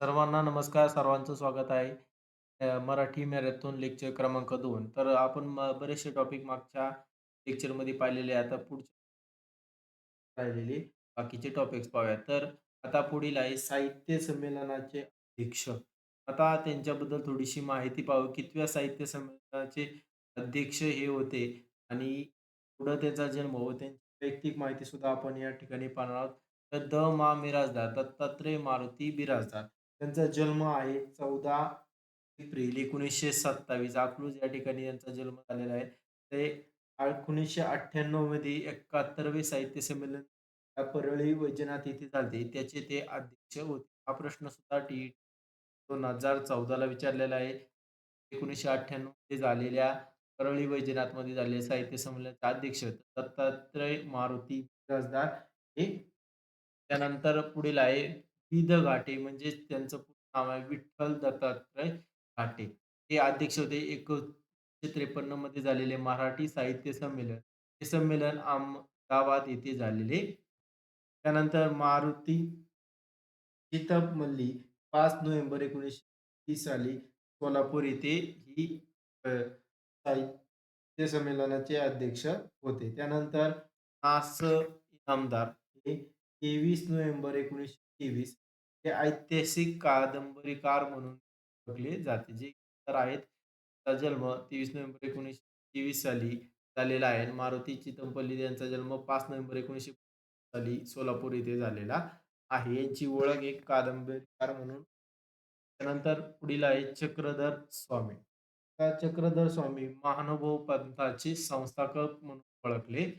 सर्वांना नमस्कार. सर्वांचं स्वागत आहे. अ, मराठी मॅरेथॉन लेक्चर क्रमांक 2. तर आपण म बरेचसे टॉपिक मागच्या लेक्चरमध्ये पाहिलेले आहे. आता पुढचे राहिलेले बाकीचे टॉपिक्स पाहूया. तर आता पुढील आहे साहित्य संमेलनाचे अध्यक्ष. आता त्यांच्याबद्दल थोडीशी माहिती पाहू. कितव्या साहित्य संमेलनाचे अध्यक्ष हे होते आणि पुढं त्याचा जन्म व त्यांची वैयक्तिक माहिती सुद्धा आपण या ठिकाणी पाहणार आहोत. तर द. मा. मिरासदार दत्तात्रय मारुती बिराजदार. त्यांचा जन्म आहे 14 एप्रिल 1927 अकलूज या ठिकाणी यांचा जन्म झालेला आहे. ते 1998 मध्ये 71वे साहित्य संमेलन परळी वैजनाथ येथे झाले. त्याचे ते अध्यक्ष होते. हा प्रश्न सुद्धा टी 2014 ला विचारलेला आहे. 1998 मध्ये झालेल्या परळी वैजनाथमध्ये झालेल्या साहित्य संमेलनाचे अध्यक्ष दत्तात्रय मारुती राजदार हे त्यानंतर पुढील आहे वि. द. घाटे म्हणजेच त्यांचं पूर्ण नाव आहे विठ्ठल दत्तात्रय घाटे. हे अध्यक्ष होते. 1953 मध्ये झालेले मराठी साहित्य संमेलन. हे संमेलन अहमदाबाद येथे झालेले. त्यानंतर मारुती चितमपल्ली 5 नोव्हेंबर 1930 साली सोलापूर येथे ही अ, साहित्य संमेलनाचे अध्यक्ष होते. त्यानंतर नास इनामदार हे 23 नोव्हेंबर तेवीस हे ऐतिहासिक कादंबरीकार म्हणून ओळखले जाते. जे तर आहेत त्याचा जन्म 23 नोव्हेंबर 1923 साली झालेला आहे. मारुती चितमपल्ली यांचा जन्म 5 नोव्हेंबर 1925 साली सोलापूर येथे झालेला आहे. यांची ओळख एक कादंबरीकार म्हणून त्यानंतर पुढील आहे चक्रधर स्वामी. त्या चक्रधर स्वामी महानुभाव पंथाचे संस्थापक म्हणून ओळखले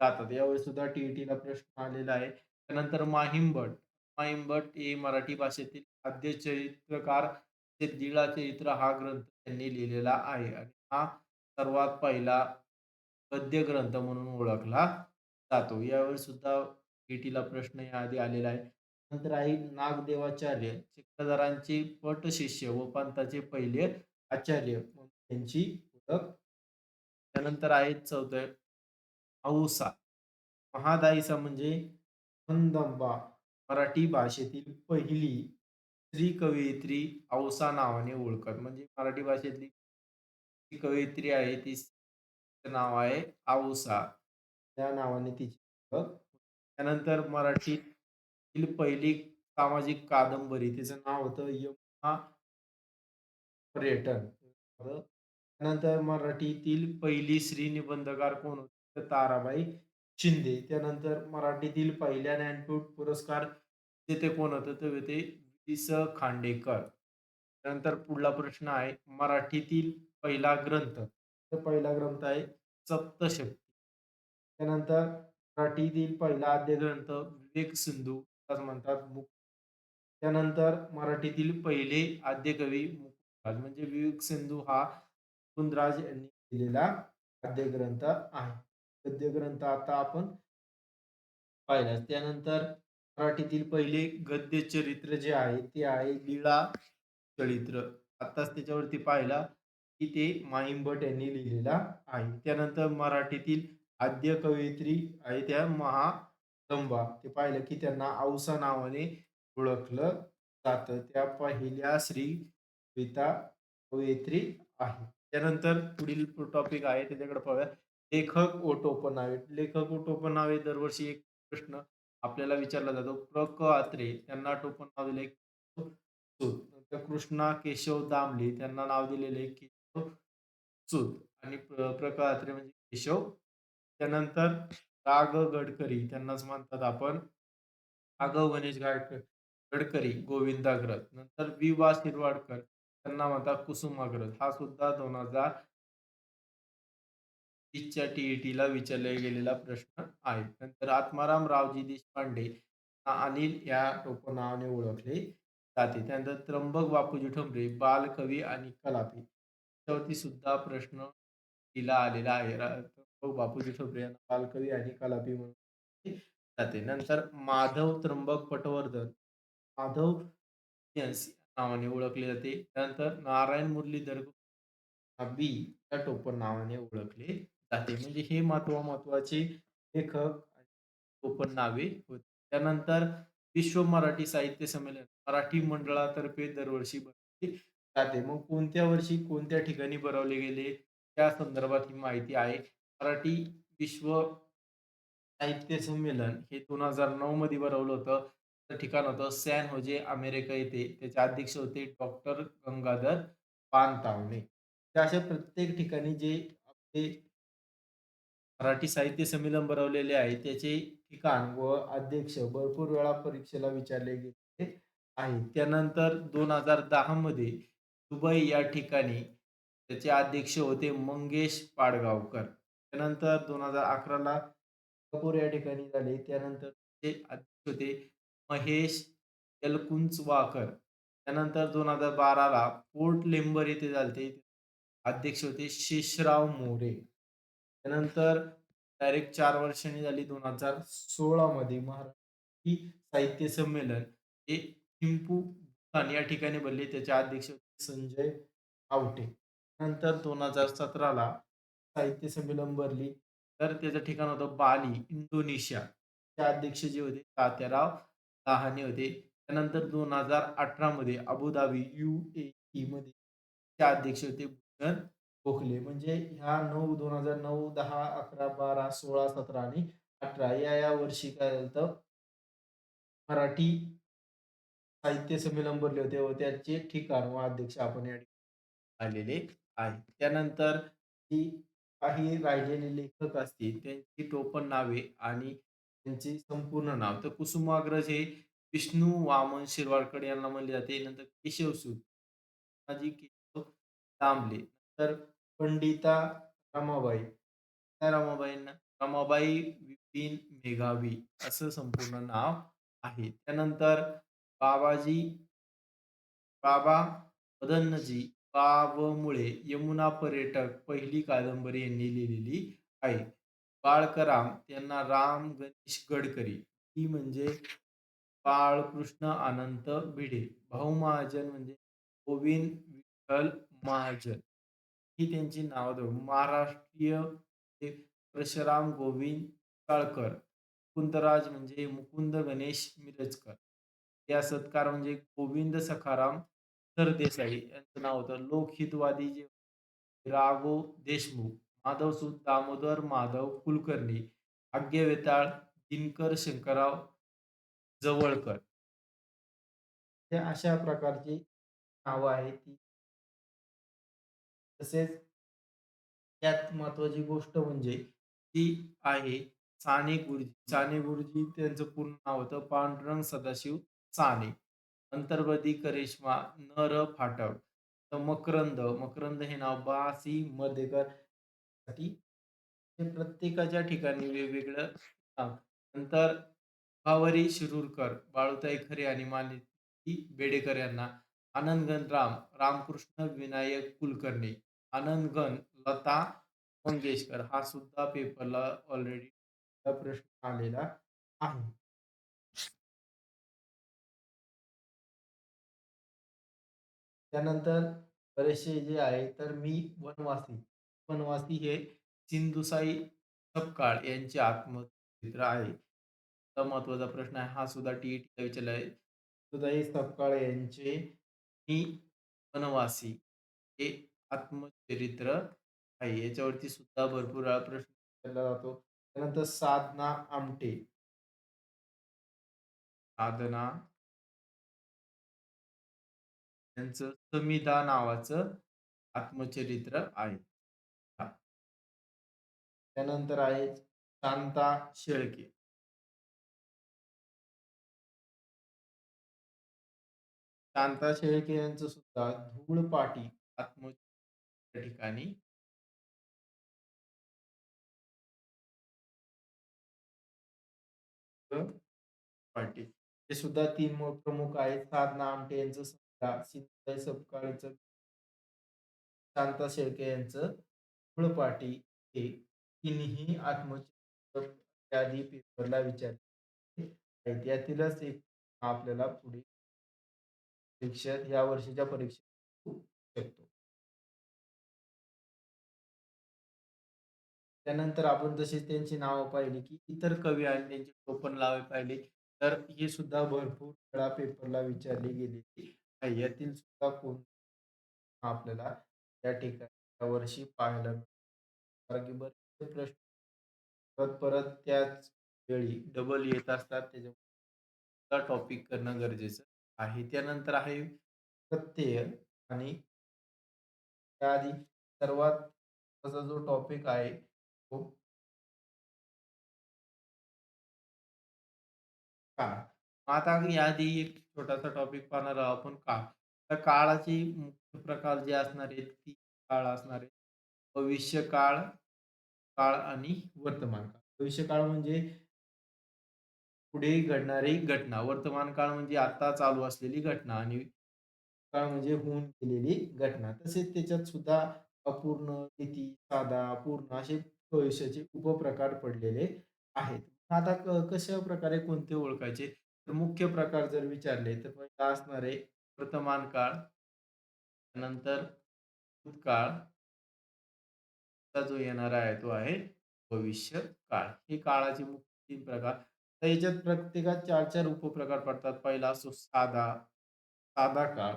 जातात. यावेळी सुद्धा टी-ई-टीला प्रश्न आलेला आहे. त्यानंतर माहिम भट. माहिम भट हे मराठी भाषेतील आद्य चरित्रकार लीळा चरित्र हा ग्रंथ त्यांनी लिहिलेला आहे आणि हा सर्वात पहिला गद्य ग्रंथ म्हणून ओळखला जातो. यावेळी सुद्धा भेटीला प्रश्न याआधी आलेला आहे. नंतर आहे नागदेवाचार्य शिखधरांचे पट शिष्य व पंथाचे पहिले आचार्य त्यांची ओळख. त्यानंतर आहे चौथं औसा. महादाईचा म्हणजे जगदंबा मराठी भाषेतील पहिली स्त्री कवयित्री औसा नावाने ओळखत. म्हणजे मराठी भाषेतली जी कवयित्री आहे ती तिचं नाव आहे औसा. त्या नावाने तिची ओळख. त्यानंतर मराठीतील पहिली सामाजिक कादंबरी तिचं नाव होतं यमुना पर्यटन. त्यानंतर मराठीतील पहिली स्त्री निबंधकार कोण होती? तर ताराबाई शिंदे. त्यानंतर मराठीतील पहिल्या ज्ञानपीठ पुरस्कार विजेते कोण होतं तर ते वि. स. खांडेकर. त्यानंतर पुढला प्रश्न आहे मराठीतील पहिला ग्रंथ. तर पहिला ग्रंथ आहे सप्तशक्ती त्यानंतर मराठीतील पहिला आद्य ग्रंथ विवेक सिंधू त्यालाच म्हणतात मुक त्यानंतर मराठीतील पहिले आद्य कवी मुकुंदराज म्हणजे विवेक सिंधू हा मुकुंदराज यांनी लिहिलेला आद्य ग्रंथ आहे. गद्य ग्रंथ आता आपण पाहिला. त्यानंतर मराठीतील पहिले गद्य चरित्र जे आहे ते आहे लीळा चरित्र. आताच त्याच्यावरती पाहिला की ते माहिम भट यांनी लिहिलेला आहे. त्यानंतर मराठीतील आद्य कवयित्री आहे त्या महारंभा. ते पाहिलं की त्यांना औसा नावाने ओळखलं जातं. त्या पहिल्या श्री कविता कवयित्री आहे त्यानंतर पुढील टॉपिक आहे त्याच्याकडे पाहूया. लेखक व टोपणनावे. लेखक व टोपणनावे दरवर्षी एक प्रश्न आपल्याला विचारला जातो. प्र. क. अत्रे यांना टोपणनाव दिले सूत. नंतर कृष्णा केशव दामले त्यांना नाव दिलेले केशव सूत आणि प्र. आत्रे अत्रे म्हणजे केशव. त्यानंतर रा. ग. गडकरी त्यांनाच म्हणतात आपण राघव गणेश गाडकर गडकरी गोविंदाग्रज. नंतर वि. वा. शिरवाडकर त्यांना म्हणतात कुसुमाग्रज. हा सुद्धा 2020 च्या टी-ई-टीला विचारला गेलेला प्रश्न आहे. नंतर आत्माराम रावजी देशपांडे अनिल या टोपनावाने ओळखले जाते. त्यानंतर त्र्यंबक बापूजी ठोंबरे बालकवी आणि कलापी. त्याच्यावरती सुद्धा प्रश्न तिला आलेला आहे. त्र्यंबक बापूजी ठोंबरे यांना बालकवी आणि कलापी म्हणून जाते. नंतर माधव त्र्यंबक पटवर्धन माधव नावाने ओळखले जाते. त्यानंतर नारायण मुरलीधर बी या टोपणनावाने ओळखले जाते. म्हणजे हे महत्त्व महत्त्वाचे लेखक आणि टोपणनावे होती. त्यानंतर विश्व मराठी साहित्य संमेलन मराठी मंडळातर्फे दरवर्षी भरवली जाते. मग कोणत्या वर्षी कोणत्या ठिकाणी भरवले गेले त्या संदर्भात ही माहिती आहे. मराठी विश्व साहित्य संमेलन हे 2009 मध्ये भरवलं होतं. त्याचं ठिकाण होतं सॅन होजे, अमेरिका येथे. त्याचे अध्यक्ष होते डॉक्टर गंगाधर पानतावणे. तर अशा प्रत्येक ठिकाणी जे आपले मराठी साहित्य संमेलन भरवलेले आहे, त्याचे ठिकाण व अध्यक्ष भरपूर वेळा परीक्षेला विचारले गेले आहे. त्यानंतर 2010 मध्ये दुबई या ठिकाणी त्याचे अध्यक्ष होते मंगेश पाडगावकर. त्यानंतर दोन हजार अकराला सिंगापूर या ठिकाणी झाले. त्यानंतर ते अध्यक्ष होते महेश एलकुंचवाकर त्यानंतर दोन हजार बाराला पोर्ट लेंबर येथे झालते. अध्यक्ष होते शेषराव मोरे. त्यानंतर डायरेक्ट चार वर्षांनी झाली 2016 मध्ये मराठी साहित्य संमेलन हे थिंपू भूतान या ठिकाणी भरले. त्याचे अध्यक्ष होते संजय आवटे. नंतर दोन हजार सतराला साहित्य संमेलन भरली. तर त्याचं ठिकाण होतं बाली, इंडोनेशिया. चे अध्यक्ष जे होते तात्याराव लहाने होते. त्यानंतर 2018 मध्ये अबुधाबी यू ए मध्ये ते अध्यक्ष होते भूषण गोखले. म्हणजे ह्या 9 2009, 10, 11, 12, 16, 17 आणि 18 या या वर्षी काय झालं मराठी साहित्य संमेलन भरले होते व त्याचे ठिकाण व अध्यक्ष आपण या आलेले आहे. त्यानंतर जी काही राहिलेले लेखक असतील त्यांची टोपण नावे आणि त्यांचे संपूर्ण नाव. तर कुसुमाग्रज हे विष्णू वामन शिरवाडकर यांना म्हणले जाते. नंतर केशवसूत केशव दामले. तर पंडिता रमाबाई. रमाबाईंना? रमाबाई विपिन मेघावी असं संपूर्ण नाव आहे. त्यानंतर बाबाजी बाबा मदनजी बावमुळे यमुना पर्यटक पहिली कादंबरी यांनी लिहिलेली आहे. बाळकराम यांना राम गणेश गडकरी ही म्हणजे बाळकृष्ण अनंत भिडे. भाऊ महाजन म्हणजे गोविंद विठ्ठल महाजन ही त्यांची नावं. महाराष्ट्रीय ते परशुराम गोविंद काळकर मुकुंदराज म्हणजे मुकुंद गणेश मिरजकर. या सत्कार म्हणजे गोविंद सखाराम सरदेसाई यांचं नाव होतं. लोकहितवादी जे राघो देशमुख, माधवसूत दामोदर माधव कुलकर्णी, अग्यवेताळ दिनकर शंकरराव जवळकर. अशा प्रकारची नावं आहेत ती तसेच त्यात महत्वाची गोष्ट म्हणजे ती आहे साने गुरुजी. साने गुरुजी त्यांचं पूर्ण नाव होतं पांडुरंग सदाशिव साने. अंतर्वदी करिश्मा न. र. फाटक. तर मकरंद, मकरंद हे नाव बा. सी. मधेकरसाठी हे प्रत्येकाच्या ठिकाणी वेगवेगळं नंतर भावरी शिरूरकर, बाळूताई खरे आणि मालती बेडेकर यांना आनंदगण राम, रामकृष्ण विनायक कुलकर्णी, आनंदगण लता मंगेशकर. हा सुद्धा पेपरला ऑलरेडी प्रश्न आलेला आहे. त्यानंतर बरेचसे जे आहे तर मी वनवासी. वनवासी हे सिंधुसाई सपकाळ यांचे आत्मचरित्र आहे. महत्त्वाचा प्रश्न आहे. हा सुद्धा टीवीचल विचारला आहे. सिंधुताई सपकाळ यांचे मी वनवासी हे आत्मचरित्र आहे. याच्यावरती सुद्धा भरपूर वेळा प्रश्न विचारला जातो. त्यानंतर साधना आमटे. साधना यांचं समिधा नावाचं आत्मचरित्र आहे. हां. त्यानंतर आहे शांता शेळके. शांता शेळके यांचं सुद्धा धूळपाटी आत्म ठिकाणी पाटी. ते सुद्धा तीन प्रमुख आहेत. साधना आमटे यांचं समिधा, सिंधुताई सपकाळचं शांता शेळके यांचं धूळपाटी हे तिन्ही आत्मचित्र पेपरला विचारले आहेत. यातीलच एक आपल्याला पुढे परीक्षेत या वर्षीच्या परीक्षेत शकतो. त्यानंतर आपण तशीच त्यांची नावं पाहिली, की इतर कवी आणि त्यांची टोपण नावे पाहिली. तर हे सुद्धा भरपूर वेळा पेपरला विचारली गेलेली आहे. यातील सुद्धा कोण आपल्याला त्या ठिकाणी यावर्षी पाहायला मिळालं. कारण की बरेचसे प्रश्न परत-परत त्याच वेळी डबल येत असतात. त्याच्यामुळे टॉपिक करणं गरजेचं आहे. त्यानंतर आहे प्रत्यय आणि त्याआधी सर्वात जो टॉपिक आहे तो काळ. आता याआधी एक छोटासा टॉपिक पाहणार आहोत आपण काळ. तर काळाचे मुख्य प्रकार जे असणार आहेत, ती काळ असणार आहे. भविष्यकाळ, काळ आणि वर्तमान काळ. भविष्यकाळ म्हणजे पुढे घडणारी घटना. वर्तमान काळ म्हणजे आता चालू असलेली घटना आणि काळ म्हणजे होऊन गेलेली घटना. तसेच त्याच्यात सुद्धा अपूर्ण, तिथी, साधा, पूर्ण असे भविष्याचे उपप्रकार पडलेले आहेत. आता क कशाप्रकारे कोणते ओळखायचे? तर मुख्य प्रकार जर विचारले तर पहिला असणार आहे वर्तमान काळ, नंतर भूतकाळ, जो येणारा आहे तो आहे भविष्य काळ. हे काळाचे मुख्य तीन प्रकार. तर याच्यात प्रत्येकात 4-4 उपप्रकार पडतात. पहिला असतो साधा, साधा काळ.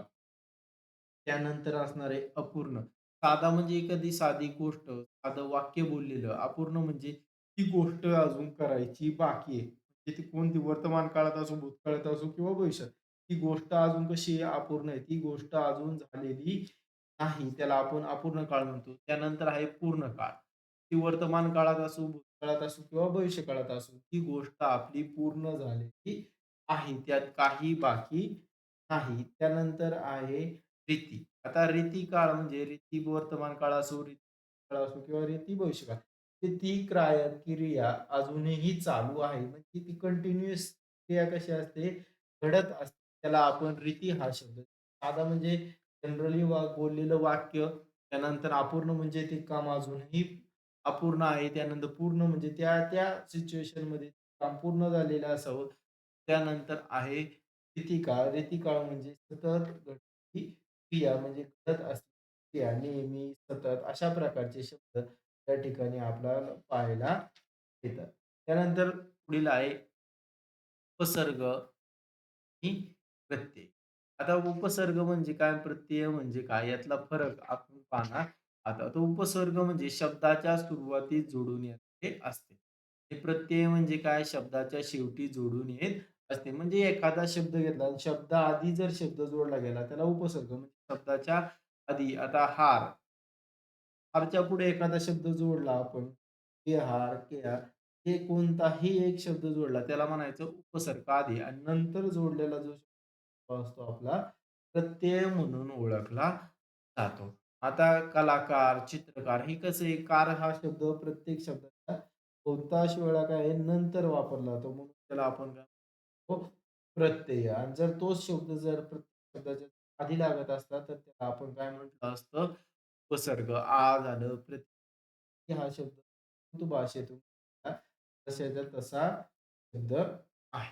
त्यानंतर असणार आहे अपूर्ण. साधा म्हणजे एखादी साधी गोष्ट, साधं वाक्य बोललेलं. अपूर्ण म्हणजे ती गोष्ट अजून करायची बाकी आहे. म्हणजे ती कोणती वर्तमान काळात असो, भूतकाळात असो किंवा भविष्यात. ती गोष्ट अजून कशी आहे? अपूर्ण आहे. ती गोष्ट अजून झालेली नाही. त्याला आपण अपूर्ण काळ म्हणतो. त्यानंतर आहे पूर्ण काळ. ती वर्तमान काळात असो, भूतकाळात असो किंवा भविष्य काळात असो, ती गोष्ट आपली पूर्ण झालेली आहे. त्यात काही बाकी नाही. त्यानंतर आहे रीती. आता रीती काळ म्हणजे रीती वर्तमान काळ असो, रीती काळ असो किंवा रीती भविष्य काळ ती क्राय क्रिया अजूनही चालू आहे. म्हणजे ती कंटिन्यूअस क्रिया कशी असते? घडत असते. त्याला आपण रीती हा शब्द साधा म्हणजे जनरली वा बोललेलं वाक्य. त्यानंतर अपूर्ण म्हणजे ते काम अजूनही अपूर्ण आहे. त्यानंतर पूर्ण म्हणजे त्या त्या सिच्युएशनमध्ये काम पूर्ण झालेलं असावं. त्यानंतर आहे रीतिकाळ. रीतिकाळ म्हणजे सतत घडती क्रिया म्हणजे घडत असलेली क्रिया, नेहमी, सतत अशा प्रकारचे शब्द त्या ठिकाणी आपल्याला पाहायला येतात. त्यानंतर पुढील आहे उपसर्ग आणि प्रत्यय. आता उपसर्ग म्हणजे काय? प्रत्यय म्हणजे काय? यातला फरक आपण पाहणार आता तो उपसर्ग म्हणजे शब्दाच्या सुरुवातीस जोडून येणारे असते. हे प्रत्यय म्हणजे काय? शब्दाच्या शेवटी जोडून येत असते. म्हणजे एखादा शब्द घेतला आणि शब्दाआधी जर शब्द जोडला गेला त्याला उपसर्ग म्हणजे शब्दाच्या आधी आता हार. हारच्या पुढे एखादा शब्द जोडला आपण, के-हार, के-हार हे कोणताही एक शब्द जोडला त्याला म्हणायचं उपसर्ग आधी आणि नंतर जोडलेला जो शब्द असतो आपला प्रत्यय म्हणून ओळखला जातो. आता कलाकार, चित्रकार हे कसं आहे? कार हा शब्द प्रत्येक शब्दाचा बहुतांश वेळा काय आहे नंतर वापरला जातो. म्हणून त्याला आपण काय म्हणतो प्रत्यय आणि जर तोच शब्द जर प्रत्येक शब्दाच्या आधी लागत असला तर त्याला आपण काय म्हटलं असतं? उपसर्ग. आ झालं, प्रत्यय हा शब्द भाषेतून तशाच्या तसा शब्द आहे.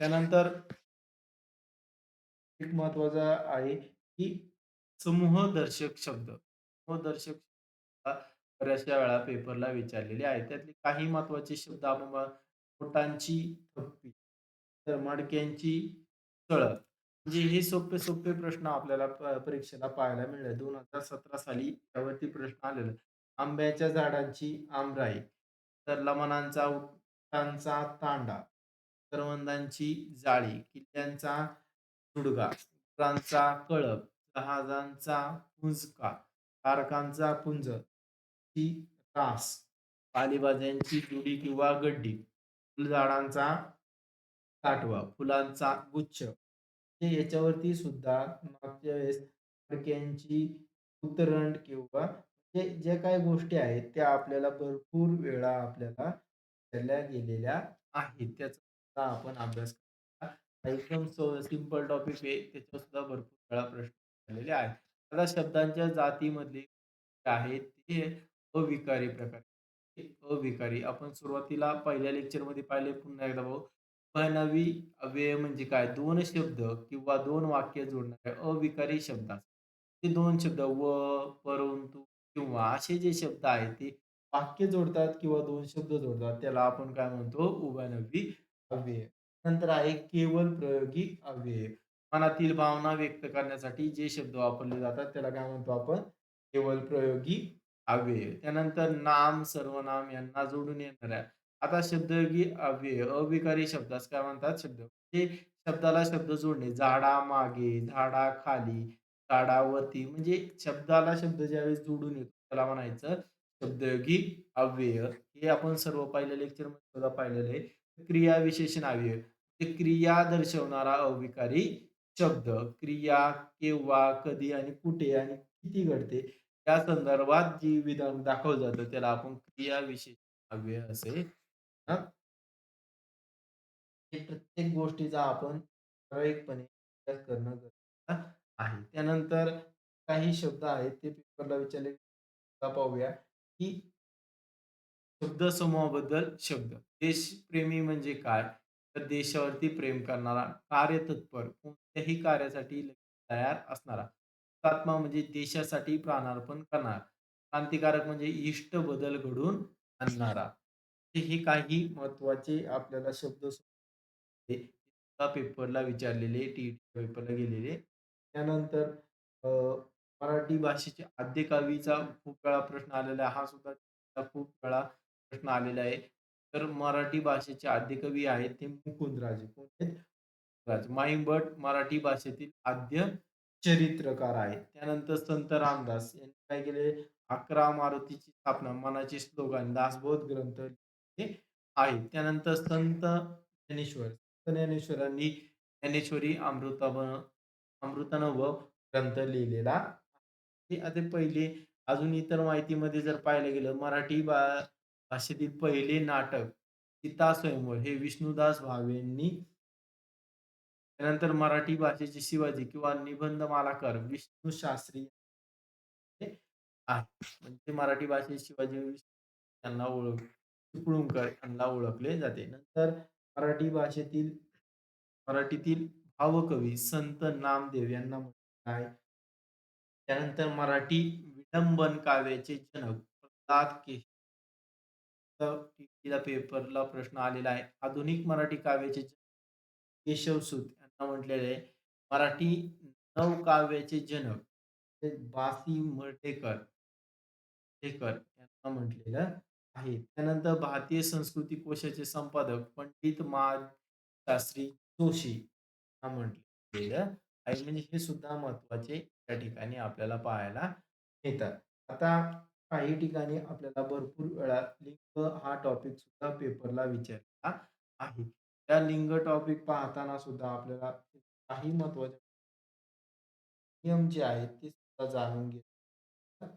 त्यानंतर एक महत्त्वाचा आहे, की समूहदर्शक शब्द. समूहदर्शक बऱ्याचशा वेळा पेपरला विचारलेले आहेत. त्यातले काही महत्त्वाचे शब्द आपण बघा, बोटांची थप्पी, तर मडक्यांची तळप. म्हणजे हे सोपे-सोपे प्रश्न आपल्याला प परीक्षेला पाहायला मिळाले. 2017 साली त्यावरती प्रश्न आलेला. आंब्याच्या झाडांची आमराई, तर लमणांचा उंटांचा तांडा, करवंदांची जाळी, किल्ल्यांचा सुडगा, गुरांचा कळप, जहाजांचा हुंचका, तारकांचा पुंज, ची रास, पालेभाज्यांची जुडी किंवा गड्डी, फुलझाडांचा काटवा, फुलांचा गुच्छ. हे याच्यावरती सुद्धा मागच्या वेळेस मडक्यांची उतरंड किंवा हे ज्या काही गोष्टी आहेत त्या आपल्याला भरपूर वेळा आपल्याला विचारल्या गेलेल्या आहेत. त्याचा सुद्धा आपण अभ्यास केला. एकदम सिंपल सिंपल टॉपिक आहे. त्याच्यावर सुद्धा भरपूर वेळा प्रश्न झालेले आहेत. आता शब्दांच्या जातीमधले आहेत ते अविकारी प्रकार. अविकारी आपण सुरुवातीला पहिल्या लेक्चरमध्ये पाहिले पुन्हा एकदा बघू. उभयनवी अव्यय म्हणजे काय? दोन शब्द किंवा दोन वाक्य जोडणारे अविकारी शब्द असतात. ते दोन शब्द व, परंतु किंवा असे जे शब्द आहेत ते वाक्य जोडतात किंवा दोन शब्द जोडतात त्याला आपण काय म्हणतो? उभयनवी अव्यय. नंतर आहे केवळ प्रयोगी अव्यय. मनातील भावना व्यक्त करण्यासाठी जे शब्द वापरले जातात त्याला काय म्हणतो आपण? केवळ प्रयोगी अव्यय. त्यानंतर नाम, सर्वनाम यांना जोडून येणाऱ्या आता शब्दयोगी अव्यय, अविकारी शब्दास काय म्हणतात? शब्द म्हणजे शब्दाला शब्द जोडणे. झाडा मागे झाडा खाली झाडावरती म्हणजे शब्दाला शब्द ज्यावेळेस जोडून येतो त्याला म्हणायचं शब्दयोगी अव्यय. हे आपण सर्व पाहिलेलं लेक्चरमध्ये सुद्धा पाहिलेलं आहे. क्रिया विशेषण अव्यय. म्हणजे क्रिया दर्शवणारा अविकारी शब्द. क्रिया केव्हा, कधी आणि कुठे आणि किती घडते त्या संदर्भात जी विधान दाखवलं जातं त्याला आपण क्रिया विशेषण असे हे प्रत्येक गोष्टीचा आपण ठराविकपणे अभ्यास करणं गरजेचं आहे. त्यानंतर काही शब्द आहेत ते पेपरला विचारले पाहूया, की शब्दसमूहाबद्दल शब्द. देशप्रेमी म्हणजे काय? तर देशावरती प्रेम करणारा, कार्यतत्पर, कोणत्याही कार्यासाठी तयार असणारा. हुतात्मा म्हणजे देशासाठी प्राणार्पण करणारा. क्रांतिकारक म्हणजे इष्ट बदल घडवून आणणारा. हे काही महत्त्वाचे आपल्याला शब्द हे सुद्धा पेपरला विचारलेले, टी पेपरला गेलेले. त्यानंतर अ, मराठी भाषेचे आद्यकवीचा खूप वेळा प्रश्न आलेला आहे. हा सुद्धा खूप वेळा प्रश्न आलेला आहे. तर मराठी भाषेचे आद्यकवी आहेत ते मुकुंदराजे कोण आहेत? माई भट मराठी भाषेतील आद्य चरित्रकार आहेत. त्यानंतर संत रामदास यांनी काय केले? 11 मारुतीची स्थापना, मनाचे स्लोगान दासबोध ग्रंथ हे आहेत. त्यानंतर संत ज्ञानेश्वर. संत ज्ञानेश्वरांनी ज्ञानेश्वरी अमृताभ अमृतानुभव ग्रंथ लिहिलेला ते आता पहिले अजून इतर माहितीमध्ये जर पाहिलं गेलं मराठी भाषेतील पहिले नाटक सीता स्वयंवर हे विष्णुदास भावेंनी त्यानंतर मराठी भाषेचे शिवाजी किंवा निबंध मालाकर विष्णू शास्त्री म्हणजे मराठी भाषेत शिवाजी यांना ओळख चिपळूणकर यांना ओळखले जाते. नंतर मराठी भाषेतील मराठीतील भावकवी संत नामदेव यांना म्हटलं आहे. त्यानंतर मराठी विडंबन काव्याचे जनक प्रल्हाद केशव टीटीला पेपरला प्रश्न आलेला आहे. आधुनिक मराठी काव्याचे जनक केशवसूत यांना म्हटलेले आहे. मराठी नवकाव्याचे जनक ते बासी मर्ढेकर मर्ढेकर यांना म्हटलेलं आहे. त्यानंतर भारतीय संस्कृती कोशाचे संपादक पंडित मा. शास्त्री जोशी यांना म्हटलेलं आहे. म्हणजे हे सुद्धा महत्त्वाचे त्या ठिकाणी आपल्याला पाहायला मिळतात. आता काही ठिकाणी आपल्याला भरपूर वेळा लिंक हा टॉपिक सुद्धा पेपरला विचारलेला आहे. त्या लिंग टॉपिक पाहताना सुद्धा आपल्याला काही महत्त्वाचे नियम जे आहेत ते सुद्धा जाणून घ्यायचे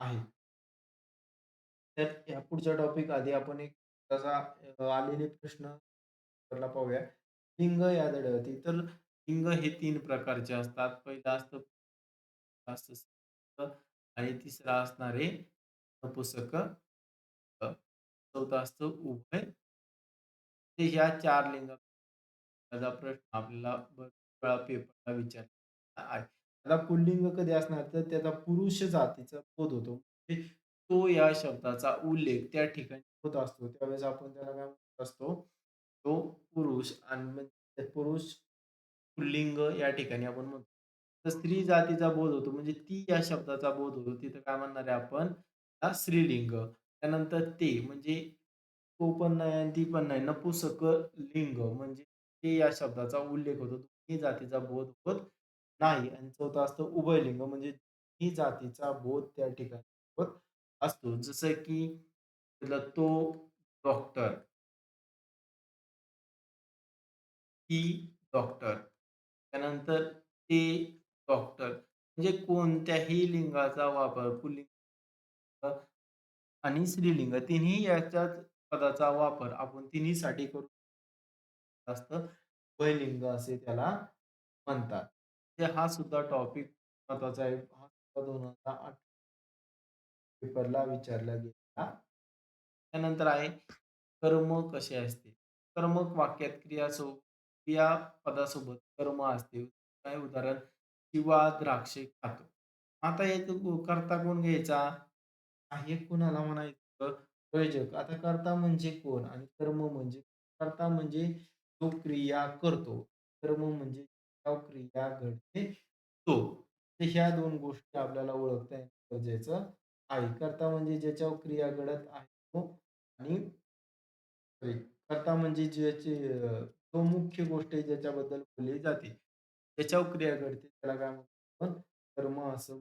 आहे तर या पुढच्या टॉपिक आधी आपण एक तसा अ, आलेले प्रश्न पेपरला पाहूया. लिंग यात आढळते. तर लिंग हे 3 प्रकारचे असतात. पहिलं असतं असतं आणि तिसरा असणारे आहे नपुसक अ, चौथं असतं उभय ते ह्या 4 लिंगाचा प्रश्न आपल्याला बऱ्याच वेळा पेपरला विचारला आहे. आता पुल्लिंग कधी असणार तर त्याचा पुरुष जातीचा बोध होतो. म्हणजे तो या शब्दाचा उल्लेख त्या ठिकाणी होत असतो. त्यावेळेस आपण त्याला काय म्हणत असतो? तो पुरुष आणि म्हणजे पुरुष पुल्लिंग या ठिकाणी आपण म्हणतो. तर स्त्री जातीचा बोध होतो म्हणजे ती या शब्दाचा बोध होतो. तिथं काय म्हणणार आहे आपण? हा स्त्रीलिंग. त्यानंतर ते म्हणजे तो पण नाही आणि ती पण नाही. नपुसक लिंग म्हणजे ते या शब्दाचा उल्लेख होतो. दोन्ही जातीचा बोध होत नाही आणि चौथं असतं उभयलिंग म्हणजे ही जातीचा बोध त्या ठिकाणी होत असतो. जसं की तो डॉक्टर, ती डॉक्टर, त्यानंतर ते डॉक्टर म्हणजे कोणत्याही लिंगाचा वापर पुल्लिंग आणि स्त्रीलिंग तिन्ही याच्याच पदाचा वापर आपण तिन्हीसाठी करू असतं. उभयलिंग असे त्याला म्हणतात. ते हा सुद्धा टॉपिक महत्त्वाचा आहे. हा सुद्धा 2008 पेपरला विचारला गेलेला. त्यानंतर आहे कर्म कसे असते? कर्मक वाक्यात क्रिया सो क्रियापदासोबत कर्म असते. काय उदाहरण? शिवा द्राक्षे खातो. आता याचं कर्ता कोण घ्यायचा? आहे कुणाला म्हणायचं? प्रयोजक. आता कर्ता म्हणजे कोण? आणि कर्म म्हणजे कर्ता म्हणजे जो क्रिया करतो. कर्म म्हणजे ज्याच्यावर क्रिया घडते तो. तर ह्या 2 गोष्टी आपल्याला ओळखता येणं गरजेचं आहे. कर्ता म्हणजे ज्याच्यावर क्रिया घडत आहे तो आणि सॉरी कर्ता म्हणजे ज्याची अ, तो मुख्य गोष्ट आहे ज्याच्याबद्दल बोलली जाते. त्याच्यावर क्रिया घडते त्याला काय म्हणतो आपण कर्म असं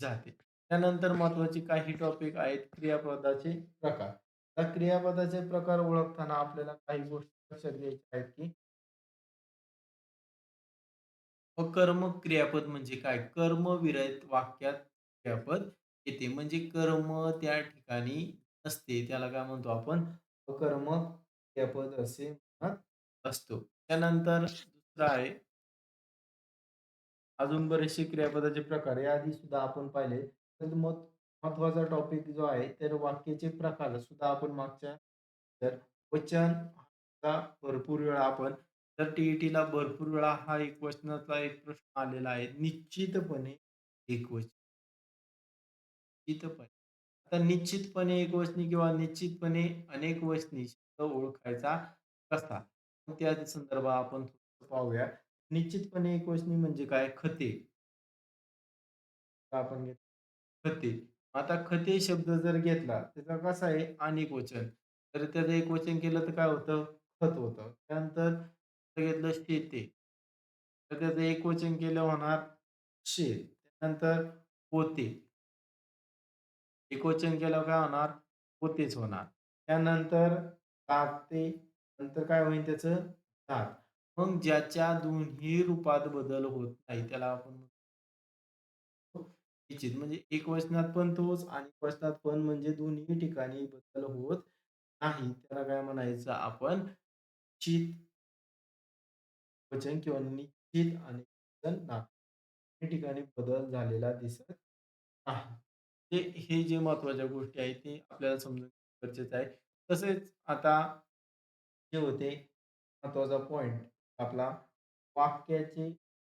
जाते. त्यानंतर महत्त्वाचे काही टॉपिक आहेत क्रियापदाचे प्रकार. त्या क्रियापदाचे प्रकार ओळखताना आपल्याला काही गोष्टी लक्षात घ्यायच्या आहेत, की अकर्म क्रियापद म्हणजे काय? कर्म विरहित वाक्यात क्रियापद येते. म्हणजे कर्म त्या ठिकाणी असते त्याला काय म्हणतो आपण अकर्म क्रियापद असे म्हणत असतो. त्यानंतर दुसरं आहे अजून बरेचसे क्रियापदाचे प्रकार या आधी सुद्धा आपण पाहिले. तर मग टॉपिक जो आहे, तर वाक्याचे प्रकार सुद्धा आपण मागच्या तर वचन हा भरपूर वेळा आपण तर टी-ई-टीला भरपूर वेळा हा एक वचनाचा एक प्रश्न आलेला आहे. निश्चितपणे एकवचन. निश्चितपणे. आता निश्चितपणे एक वचनी किंवा निश्चितपणे अनेकवचनी शब्द ओळखायचा कसा? त्या संदर्भात आपण पाहूया. निश्चितपणे एक वचनी म्हणजे काय? खते. आपण घेतो खते. आता खते शब्द जर घेतला, त्याचा कसा आहे अनेकवचन. तर त्याचं एक वचन केलं तर काय होतं? खत होतं. त्यानंतर घेतलं शेते. तर त्याचं एकवचन केलं होणार शेत. त्यानंतर पोते. एकवचन केल्यावर काय होणार? पोतेच होणार. त्यानंतर ताकते नंतर काय होईल त्याचं? दात. मग ज्याच्या दोन्ही रूपात बदल होत नाही, त्याला आपण निश्चित. म्हणजे एक वचनात पण तोच आणि वचनात पण म्हणजे दोन्ही ठिकाणी बदल होत नाही. त्याला काय म्हणायचं आपण निश्चित वचन किंवा निश्चित आणि वचन ना दोन्ही ठिकाणी बदल झालेला दिसत नाही. हे हे जे महत्त्वाच्या गोष्टी आहेत, ते आपल्याला समजून गरजेचं आहे. तसेच आता जे होते महत्त्वाचा पॉइंट आपला वाक्याचे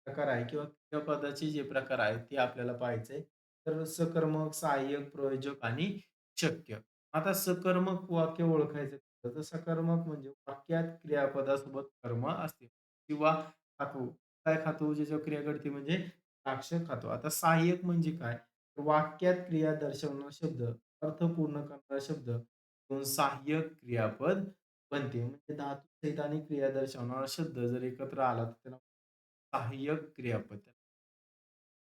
प्रकार आहे किंवा क्रियापदाचे जे प्रकार आहेत ते आपल्याला पाहायचे तर सकर्मक, सहाय्यक, प्रयोजक आणि शक्य. आता सकर्मक वाक्य ओळखायचं तर सकर्मक म्हणजे वाक्यात क्रियापदासोबत कर्म असते किंवा खातो. काय खातो? जे क्रिया घडते म्हणजे द्राक्ष खातो. आता सहाय्यक म्हणजे काय? वाक्यात क्रिया दर्शवणारा शब्द, अर्थ पूर्ण करणारा शब्द दोन सहाय्यक क्रियापद बनते. म्हणजे धातुसहित आणि क्रिया दर्शवणारा शब्द जर एकत्र आला तर त्याला सहाय्यक क्रियापद.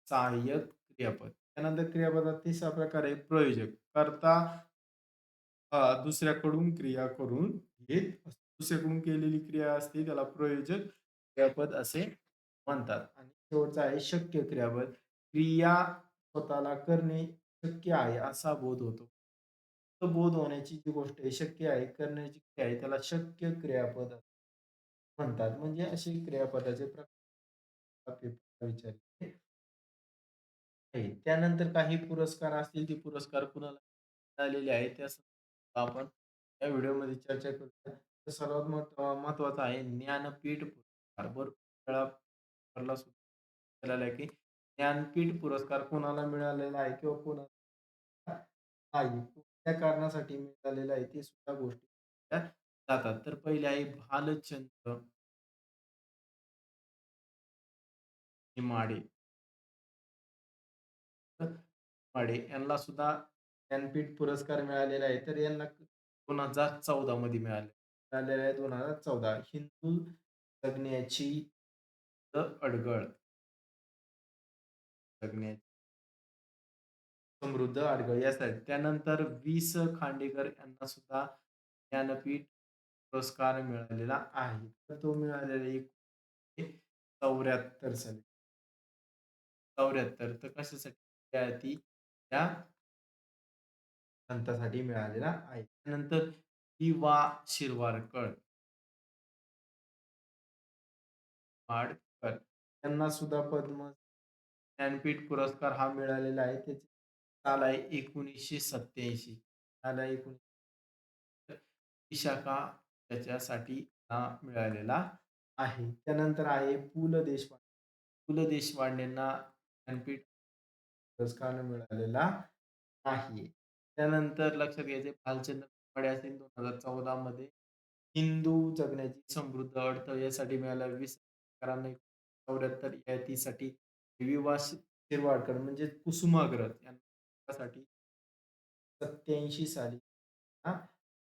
सहाय्यक क्रियापद. त्यानंतर क्रियापदात तिसरा प्रकार आहे प्रयोजक. कर्ता अ, दुसऱ्याकडून क्रिया करून घेत असतो. दुसऱ्याकडून केलेली क्रिया असते त्याला प्रयोजक क्रियापद असे म्हणतात. आणि शेवटचा आहे शक्य क्रियापद. क्रिया स्वतःला करणे शक्य आहे असा बोध होतो. तो बोध होण्याची जी गोष्ट आहे, शक्य आहे, करण्याची क्रिया आहे, त्याला शक्य क्रियापद म्हणतात. म्हणजे असे क्रियापदाचे प्रकार पेपरला विचारले आहे. त्यानंतर काही पुरस्कार असतील, ते पुरस्कार कुणाला मिळालेले आहेत, त्या संदर्भात आपण या व्हिडिओमध्ये चर्चा करूया. तर सर्वात महत्त्व महत्वाचं आहे ज्ञानपीठ पुरस्कार. भरपूर वेळा सुद्धा आहे, की ज्ञानपीठ पुरस्कार कोणाला मिळालेला आहे किंवा कोणाला नाही. कोणत्या कारणासाठी मिळालेलं आहे, ते सुद्धा गोष्टी जातात. तर पहिले आहे भालचंद्र नेमाडे. माडे यांना सुद्धा ज्ञानपीठ पुरस्कार मिळालेला आहे. तर यांना 2014 मध्ये मिळाले. मिळालेला आहे 2014. हिंदू जगण्याची अडगळ. जगण्याची समृद्ध अडगळ यासाठी. त्यानंतर वी स. खांडेकर यांना सुद्धा ज्ञानपीठ पुरस्कार मिळालेला आहे. तर तो मिळालेला एक 74 साली. 74 तर कशासाठी? त्या ती त्या संतासाठी मिळालेला आहे. त्यानंतर वि. वा. शिरवाडकर वाडकर यांना सुद्धा पद्म ज्ञानपीठ पुरस्कार हा मिळालेला आहे. त्याची साल आहे 1987. साल आहे 19 विशाखा त्याच्यासाठी हा मिळालेला आहे. त्यानंतर आहे पु. ल. देशपांडे. पु. ल. देशपांडेंना ज्ञानपीठ पुरस्कार मिळालेला नाही. त्यानंतर लक्षात घ्यायचं भालचंद्र दोन हजार 2014 मध्ये हिंदू जगण्याची समृद्ध अर्थ यासाठी मिळाला 20 चौऱ्याहत्तर 74 ययातीसाठी विवास शिरवाडकर म्हणजे कुसुमाग्रज यांच्यासाठी 87 साली हा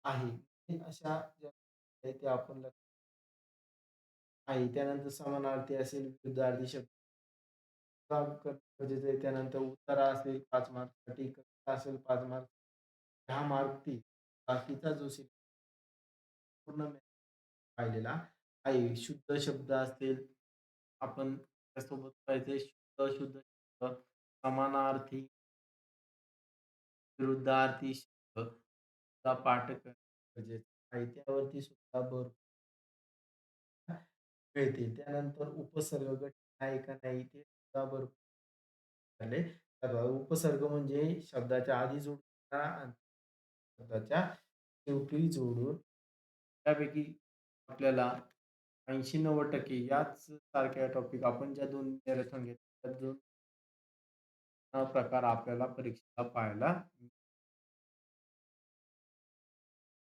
आहे. अशा ज्या आहेत त्या आपण लक्षात आहे. त्यानंतर समानार्थी असेल, विरुद्धार्थी शब्द काम करणं गरजेचं आहे. त्यानंतर उतारा असेल 5 मार्कसाठी, कविता असेल 5 मार्क 10 मार्कची बाकीचा जो सिलेबस पूर्ण पाहिलेला आहे. शुद्ध शब्द असतील, आपण त्यासोबत पाहिजे शुद्ध, अशुद्ध शब्द, समानार्थी विरुद्धार्थी शब्द चा पाठ करणं गरजेचं म्हणजे आहे. त्यावरती सुद्धा भर मिळते. त्यानंतर उपसर्ग गठीत आहे का नाही ते झाले. म्हणजे तर उपसर्ग म्हणजे शब्दाच्या आधी जोडून शब्दाच्या शेवटी जोडून त्यापैकी आपल्याला 80-90% याच सारख्या टॉपिक आपण ज्या दोन घेतल्या त्या दोन प्रकार आपल्याला परीक्षेला पाहायला